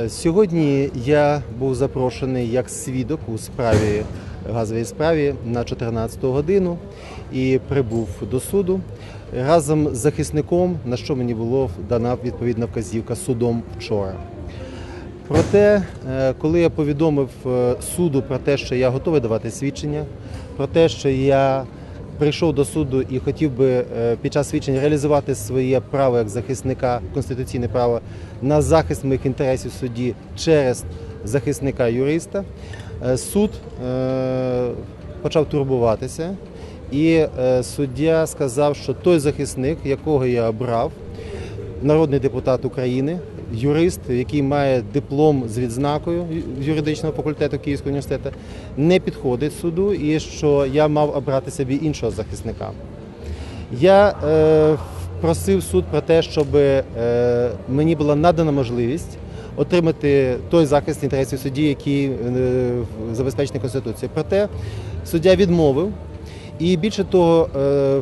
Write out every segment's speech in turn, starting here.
Е, Сьогодні я був запрошений як свідок у справі газовій справі на 14 годину і прибув до суду разом з захисником, на що мені було дана відповідна вказівка судом вчора. Проте, е, коли я повідомив е, суду про те, що я готовий давати свідчення, про те, що я прийшов до суду і хотів би е, під час свідчення реалізувати своє право як захисника, конституційне право на захист моїх інтересів в суді через захисника юриста, е, суд е, почав турбуватися. І суддя сказав, що той захисник, якого я обрав, народний депутат України, юрист, який має диплом з відзнакою юридичного факультету Київського університету, не підходить суду і що я мав обрати собі іншого захисника. Я е, просив суд про те, щоб е, мені була надана можливість отримати той захист інтересів судді, який е, забезпечений Конституцією. Проте суддя відмовив. І більше того, е,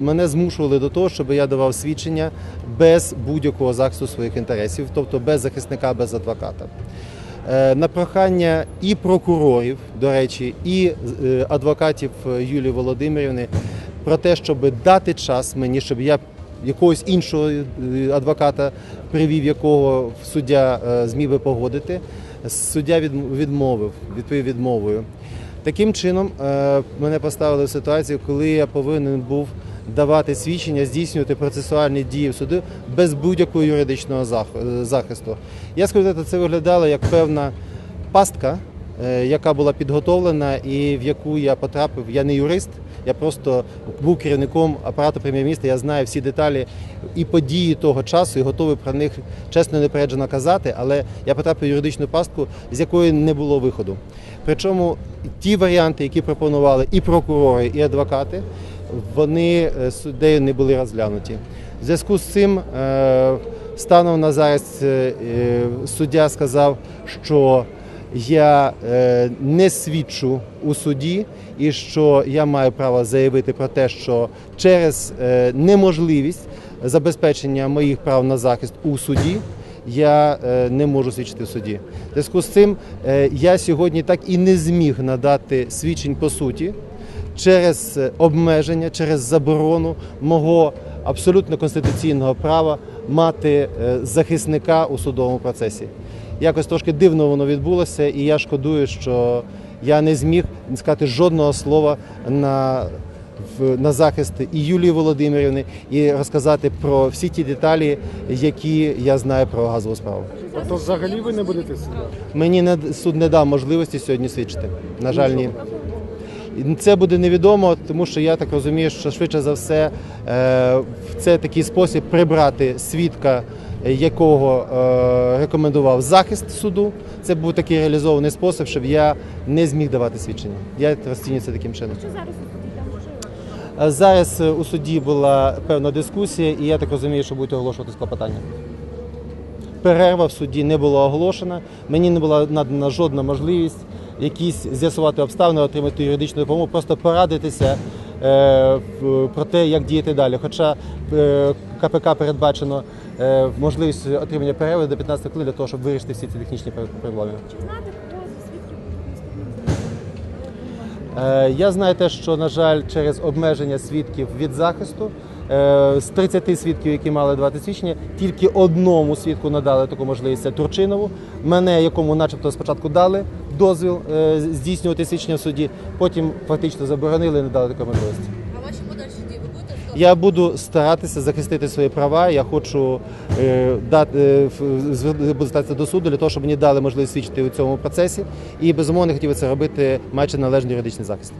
мене змушували до того, щоб я давав свідчення без будь-якого захисту своїх інтересів, тобто без захисника, без адвоката. Е, На прохання і прокурорів, до речі, і е, адвокатів Юлії Володимирівни про те, щоб дати час мені, щоб я якогось іншого адвоката привів, якого суддя зміг би погодити. Суддя відмовив, відповів відмовою. Таким чином е, мене поставили в ситуацію, коли я повинен був давати свідчення, здійснювати процесуальні дії в суду без будь-якого юридичного е, захисту. Я скажу, це виглядало як певна пастка, е, яка була підготовлена і в яку я потрапив. Я не юрист, я просто був керівником апарату прем'єр-міністра. Я знаю всі деталі і події того часу, і готовий про них чесно непереджено казати. Але я потрапив в юридичну пастку, з якої не було виходу. Причому ті варіанти, які пропонували і прокурори, і адвокати, вони е, суддею не були розглянуті. В зв'язку з цим е, станом на зараз е, суддя сказав, що я е, не свідчу у суді, і що я маю право заявити про те, що через е, неможливість забезпечення моїх прав на захист у суді. Я е, не можу свідчити в суді. В зв'язку з цим я сьогодні так і не зміг надати свідчень по суті через обмеження, через заборону мого абсолютно конституційного права мати е, захисника у судовому процесі. Якось трошки дивно воно відбулося, і я шкодую, що я не зміг сказати жодного слова на, в- на захист і Юлії Володимирівни, і розказати про всі ті деталі, які я знаю про газову справу. Тобто взагалі ви не будете сюди? Мені не суд не дав можливості сьогодні свідчити. На жаль, ні. Це буде невідомо, тому що я так розумію, що швидше за все е, це такий спосіб прибрати свідка, е, якого е, рекомендував захист суду. Це був такий реалізований спосіб, щоб я не зміг давати свідчення. Я розцінюю це таким чином. Що зараз у суді там можливо? Зараз е, у суді була певна дискусія, і я так розумію, що будуть оголошувати клопотання. Перерва в суді не була оголошена. Мені не була надана жодна можливість якісь з'ясувати обставини, отримати юридичну допомогу, просто порадитися е, про те, як діяти далі. Хоча е, КПК передбачено е, можливість отримання перерви до 15 хвилин для того, щоб вирішити всі ці технічні пр- проблеми. Чи знаєте, зі свідків буде? Я знаю те, що, на жаль, через обмеження свідків від захисту з 30 свідків, які мали давати свідчення, тільки одному свідку надали таку можливість це Турчинову. Мене, якому, начебто, спочатку дали дозвіл е, здійснювати свідчення в суді, потім фактично заборонили і не дали такої можливості. А ваші подальші дії ви будете? Я буду старатися захистити свої права. Я хочу е, дати е, звертатися до суду для того, щоб мені дали можливість свідчити у цьому процесі. І безумовно хотів би це робити, маючи належний юридичний захист.